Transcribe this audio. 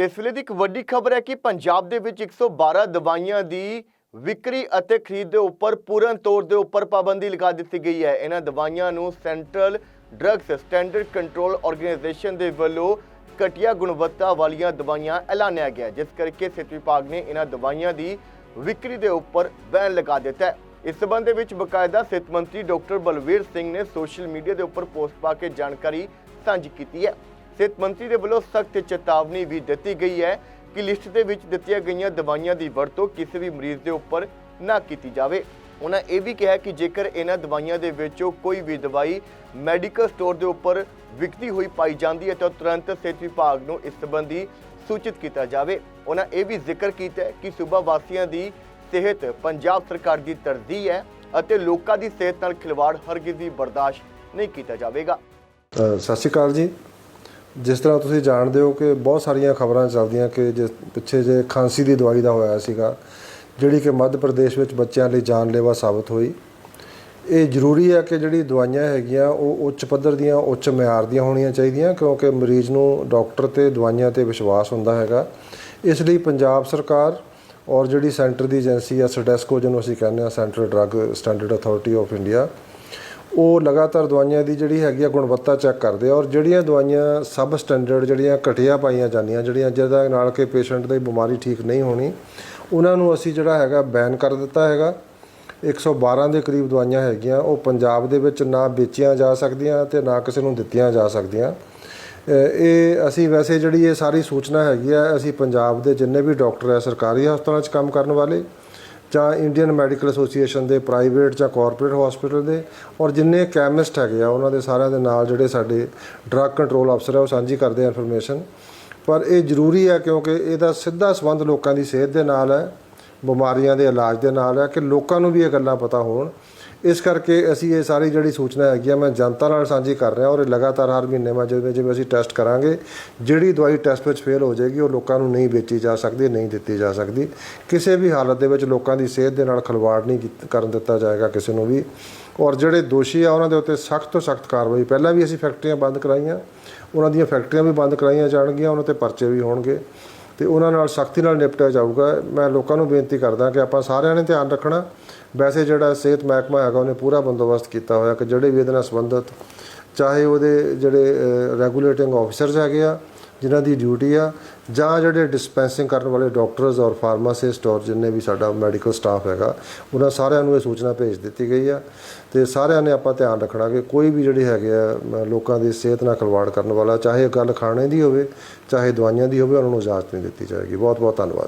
ਤੇ ਇਸ ਵੇਲੇ ਦੀ ਇੱਕ ਵੱਡੀ ਖਬਰ ਹੈ ਕਿ ਪੰਜਾਬ ਦੇ ਵਿੱਚ 112 ਦਵਾਈਆਂ ਦੀ ਵਿਕਰੀ ਅਤੇ ਖਰੀਦ ਦੇ ਉੱਪਰ ਪੂਰਨ ਤੌਰ ਦੇ ਉੱਪਰ ਪਾਬੰਦੀ ਲਗਾ ਦਿੱਤੀ ਗਈ ਹੈ। ਇਹਨਾਂ ਦਵਾਈਆਂ ਨੂੰ central drugs standard control organisation ਦੇ ਵੱਲੋਂ ਘਟੀਆ ਗੁਣਵੱਤਾ ਵਾਲੀਆਂ ਦਵਾਈਆਂ ਐਲਾਨਿਆ ਗਿਆ ਜਿਸ ਕਰਕੇ ਸਿਹਤ ਵਿਭਾਗ ਨੇ ਇਹਨਾਂ ਦਵਾਈਆਂ ਦੀ ਵਿਕਰੀ ਦੇ ਉੱਪਰ ਬੈਨ ਲਗਾ ਦਿੱਤਾ ਹੈ। ਇਸ ਸਬੰਧ ਦੇ ਵਿੱਚ ਬਕਾਇਦਾ ਸਿਹਤ ਮੰਤਰੀ ਡਾਕਟਰ ਬਲਵੀਰ ਸਿੰਘ ਨੇ ਸੋਸ਼ਲ ਮੀਡੀਆ ਦੇ ਉੱਪਰ ਪੋਸਟ ਪਾ ਕੇ ਜਾਣਕਾਰੀ ਸਾਂਝੀ ਕੀਤੀ ਹੈ। ਸਿਹਤ ਮੰਤਰੀ ਦੇ ਵੱਲੋਂ ਸਖਤ ਚੇਤਾਵਨੀ ਵੀ ਦਿੱਤੀ ਗਈ ਹੈ ਕਿ ਲਿਸਟ ਦੇ ਵਿੱਚ ਦਿੱਤੀਆਂ ਗਈਆਂ ਦਵਾਈਆਂ ਦੀ ਵਰਤੋਂ ਕਿਸੇ ਵੀ ਮਰੀਜ਼ ਦੇ ਉੱਪਰ ਨਾ ਕੀਤੀ ਜਾਵੇ। ਉਹਨਾਂ ਇਹ ਵੀ ਕਿਹਾ ਕਿ ਜੇਕਰ ਇਹਨਾਂ ਦਵਾਈਆਂ ਦੇ ਵਿੱਚੋਂ ਕੋਈ ਵੀ ਦਵਾਈ ਮੈਡੀਕਲ ਸਟੋਰ ਦੇ ਉੱਪਰ ਵਿਕਦੀ ਹੋਈ ਪਾਈ ਜਾਂਦੀ ਹੈ, ਤਾਂ ਤੁਰੰਤ ਸਿਹਤ ਵਿਭਾਗ ਨੂੰ ਇਸ ਸੰਬੰਧੀ ਸੂਚਿਤ ਕੀਤਾ ਜਾਵੇ। ਉਹਨਾਂ ਇਹ ਵੀ ਜ਼ਿਕਰ ਕੀਤਾ ਕਿ ਸੂਬਾ ਵਾਸੀਆਂ ਦੀ ਸਿਹਤ ਪੰਜਾਬ ਸਰਕਾਰ ਦੀ ਤਰਜੀਹ ਹੈ ਅਤੇ ਲੋਕਾਂ ਦੀ ਸਿਹਤ ਨਾਲ ਖਿਲਵਾੜ ਹਰਗਿਜ਼ ਵੀ ਬਰਦਾਸ਼ਤ ਨਹੀਂ ਕੀਤਾ ਜਾਵੇਗਾ। ਸਤਿ ਸ਼੍ਰੀ ਅਕਾਲ ਜੀ। ਜਿਸ ਤਰ੍ਹਾਂ ਤੁਸੀਂ ਜਾਣਦੇ ਹੋ ਕਿ ਬਹੁਤ ਸਾਰੀਆਂ ਖਬਰਾਂ ਚੱਲਦੀਆਂ ਕਿ ਜਿਸ ਪਿੱਛੇ ਜੇ ਖਾਂਸੀ ਦੀ ਦਵਾਈ ਦਾ ਹੋਇਆ ਸੀਗਾ, ਜਿਹੜੀ ਕਿ ਮੱਧ ਪ੍ਰਦੇਸ਼ ਵਿੱਚ ਬੱਚਿਆਂ ਲਈ ਜਾਨਲੇਵਾ ਸਾਬਤ ਹੋਈ। ਇਹ ਜ਼ਰੂਰੀ ਹੈ ਕਿ ਜਿਹੜੀ ਦਵਾਈਆਂ ਹੈਗੀਆਂ, ਉਹ ਉੱਚ ਪੱਧਰ ਦੀਆਂ, ਉੱਚ ਮਿਆਰ ਦੀਆਂ ਹੋਣੀਆਂ ਚਾਹੀਦੀਆਂ, ਕਿਉਂਕਿ ਮਰੀਜ਼ ਨੂੰ ਡਾਕਟਰ ਤੇ ਦਵਾਈਆਂ ਤੇ ਵਿਸ਼ਵਾਸ ਹੁੰਦਾ ਹੈਗਾ। ਇਸ ਲਈ ਪੰਜਾਬ ਸਰਕਾਰ ਔਰ ਜਿਹੜੀ ਸੈਂਟਰ ਦੀ ਏਜੰਸੀ ਆ, ਸਡੈਸਕੋ ਜਿਹਨੂੰ ਅਸੀਂ ਕਹਿੰਦੇ ਆ central drug standard authority of India ਉਹ ਲਗਾਤਾਰ ਦਵਾਈਆਂ ਦੀ ਜਿਹੜੀ ਹੈਗੀ ਆ ਗੁਣਵੱਤਾ ਚੈੱਕ ਕਰਦੇ ਆ ਔਰ ਜਿਹੜੀਆਂ ਦਵਾਈਆਂ ਸਬ ਸਟੈਂਡਰਡ ਜਿਹੜੀਆਂ ਘਟੀਆ ਪਾਈਆਂ ਜਾਂਦੀਆਂ, ਜਿਹੜੀਆਂ ਜਿਹਦਾ ਨਾਲ ਕਿ ਪੇਸ਼ੈਂਟ ਦੀ ਬਿਮਾਰੀ ਠੀਕ ਨਹੀਂ ਹੋਣੀ, ਉਹਨਾਂ ਨੂੰ ਅਸੀਂ ਜਿਹੜਾ ਹੈਗਾ ਬੈਨ ਕਰ ਦਿੱਤਾ ਹੈਗਾ। 112 ਦੇ ਕਰੀਬ ਦਵਾਈਆਂ ਹੈਗੀਆਂ, ਉਹ ਪੰਜਾਬ ਦੇ ਵਿੱਚ ਨਾ ਵੇਚੀਆਂ ਜਾ ਸਕਦੀਆਂ ਤੇ ਨਾ ਕਿਸੇ ਨੂੰ ਦਿੱਤੀਆਂ ਜਾ ਸਕਦੀਆਂ। ਇਹ ਅਸੀਂ ਵੈਸੇ ਜਿਹੜੀ ਇਹ ਸਾਰੀ ਸੂਚਨਾ ਹੈਗੀ ਆ, ਅਸੀਂ ਪੰਜਾਬ ਦੇ ਜਿੰਨੇ ਵੀ ਡਾਕਟਰ ਹੈ ਸਰਕਾਰੀ ਹਸਪਤਾਲਾਂ 'ਚ ਕੰਮ ਕਰਨ ਵਾਲੇ ਜਾਂ ਇੰਡੀਅਨ ਮੈਡੀਕਲ ਐਸੋਸੀਏਸ਼ਨ ਦੇ ਪ੍ਰਾਈਵੇਟ ਜਾਂ ਕਾਰਪੋਰੇਟ ਹਸਪੀਟਲ ਦੇ, ਔਰ ਜਿੰਨੇ ਕੈਮਿਸਟ ਹੈਗੇ ਆ, ਉਹਨਾਂ ਦੇ ਸਾਰਿਆਂ ਦੇ ਨਾਲ ਜਿਹੜੇ ਸਾਡੇ ਡਰੱਗ ਕੰਟਰੋਲ ਅਫਸਰ ਆ, ਉਹ ਸਾਂਝੀ ਕਰਦੇ ਆ ਇਨਫੋਰਮੇਸ਼ਨ ਪਰ ਇਹ ਜ਼ਰੂਰੀ ਹੈ ਕਿਉਂਕਿ ਇਹਦਾ ਸਿੱਧਾ ਸੰਬੰਧ ਲੋਕਾਂ ਦੀ ਸਿਹਤ ਦੇ ਨਾਲ ਹੈ, ਬਿਮਾਰੀਆਂ ਦੇ ਇਲਾਜ ਦੇ ਨਾਲ ਹੈ, ਕਿ ਲੋਕਾਂ ਨੂੰ ਵੀ ਇਹ ਗੱਲਾਂ ਪਤਾ ਹੋਣ। ਇਸ ਕਰਕੇ ਅਸੀਂ ਇਹ ਸਾਰੀ ਜਿਹੜੀ ਸੂਚਨਾ ਹੈਗੀ ਆ, ਮੈਂ ਜਨਤਾ ਨਾਲ ਸਾਂਝੀ ਕਰ ਰਿਹਾ ਔਰ ਇਹ ਲਗਾਤਾਰ ਹਰ ਮਹੀਨੇ ਮੈਂ ਜਿਵੇਂ ਜਿਵੇਂ ਅਸੀਂ ਟੈਸਟ ਕਰਾਂਗੇ, ਜਿਹੜੀ ਦਵਾਈ ਟੈਸਟ ਵਿੱਚ ਫੇਲ ਹੋ ਜਾਏਗੀ, ਉਹ ਲੋਕਾਂ ਨੂੰ ਨਹੀਂ ਵੇਚੀ ਜਾ ਸਕਦੀ, ਨਹੀਂ ਦਿੱਤੀ ਜਾ ਸਕਦੀ। ਕਿਸੇ ਵੀ ਹਾਲਤ ਦੇ ਵਿੱਚ ਲੋਕਾਂ ਦੀ ਸਿਹਤ ਦੇ ਨਾਲ ਖਿਲਵਾੜ ਨਹੀਂ ਕਰਨ ਦਿੱਤਾ ਜਾਏਗਾ ਕਿਸੇ ਨੂੰ ਵੀ। ਔਰ ਜਿਹੜੇ ਦੋਸ਼ੀ ਆ, ਉਹਨਾਂ ਦੇ ਉੱਤੇ ਸਖਤ ਤੋਂ ਸਖਤ ਕਾਰਵਾਈ, ਪਹਿਲਾਂ ਵੀ ਅਸੀਂ ਫੈਕਟਰੀਆਂ ਬੰਦ ਕਰਾਈਆਂ, ਉਹਨਾਂ ਦੀਆਂ ਫੈਕਟਰੀਆਂ ਵੀ ਬੰਦ ਕਰਾਈਆਂ ਜਾਣਗੀਆਂ, ਉਹਨਾਂ ਤੇ ਪਰਚੇ ਵੀ ਹੋਣਗੇ। ਤੇ ਉਹਨਾਂ ਨਾਲ ਸਖਤੀ ਨਾਲ ਨਿਪਟਿਆ ਜਾਊਗਾ। ਮੈਂ ਲੋਕਾਂ ਨੂੰ ਬੇਨਤੀ ਕਰਦਾ ਕਿ ਆਪਾਂ ਸਾਰਿਆਂ ਨੇ ਧਿਆਨ ਰੱਖਣਾ। ਵੈਸੇ ਜਿਹੜਾ ਸਿਹਤ ਮਹਿਕਮਾ ਹੈਗਾ, ਉਹਨੇ ਪੂਰਾ ਬੰਦੋਬਸਤ ਕੀਤਾ ਹੋਇਆ ਕਿ ਜਿਹੜੇ ਵੀ ਇਹਦੇ ਨਾਲ ਸੰਬੰਧਿਤ, ਚਾਹੇ ਉਹਦੇ ਜਿਹੜੇ ਰੈਗੂਲੇਟਿੰਗ ਆਫੀਸਰਸ ਹੈਗੇ ਆ ਜਿਨ੍ਹਾਂ ਦੀ ਡਿਊਟੀ ਆ, ਜਾਂ ਜਿਹੜੇ ਡਿਸਪੈਂਸਿੰਗ ਕਰਨ ਵਾਲੇ ਡਾਕਟਰਸ ਔਰ ਫਾਰਮਾਸਿਸਟ ਔਰ ਜਿੰਨੇ ਵੀ ਸਾਡਾ ਮੈਡੀਕਲ ਸਟਾਫ ਹੈਗਾ, ਉਹਨਾਂ ਸਾਰਿਆਂ ਨੂੰ ਇਹ ਸੂਚਨਾ ਭੇਜ ਦਿੱਤੀ ਗਈ ਆ। ਤੇ ਸਾਰਿਆਂ ਨੇ ਆਪਾਂ ਧਿਆਨ ਰੱਖਣਾ ਕਿ ਕੋਈ ਵੀ ਜਿਹੜੇ ਹੈਗੇ ਆ ਲੋਕਾਂ ਦੀ ਸਿਹਤ ਨਾਲ ਖਿਲਵਾੜ ਕਰਨ ਵਾਲਾ, ਚਾਹੇ ਗੱਲ ਖਾਣੇ ਦੀ ਹੋਵੇ, ਚਾਹੇ ਦਵਾਈਆਂ ਦੀ ਹੋਵੇ, ਉਹਨਾਂ ਨੂੰ ਇਜਾਜ਼ਤ ਨਹੀਂ ਦਿੱਤੀ ਜਾਏਗੀ। ਬਹੁਤ ਬਹੁਤ ਧੰਨਵਾਦ।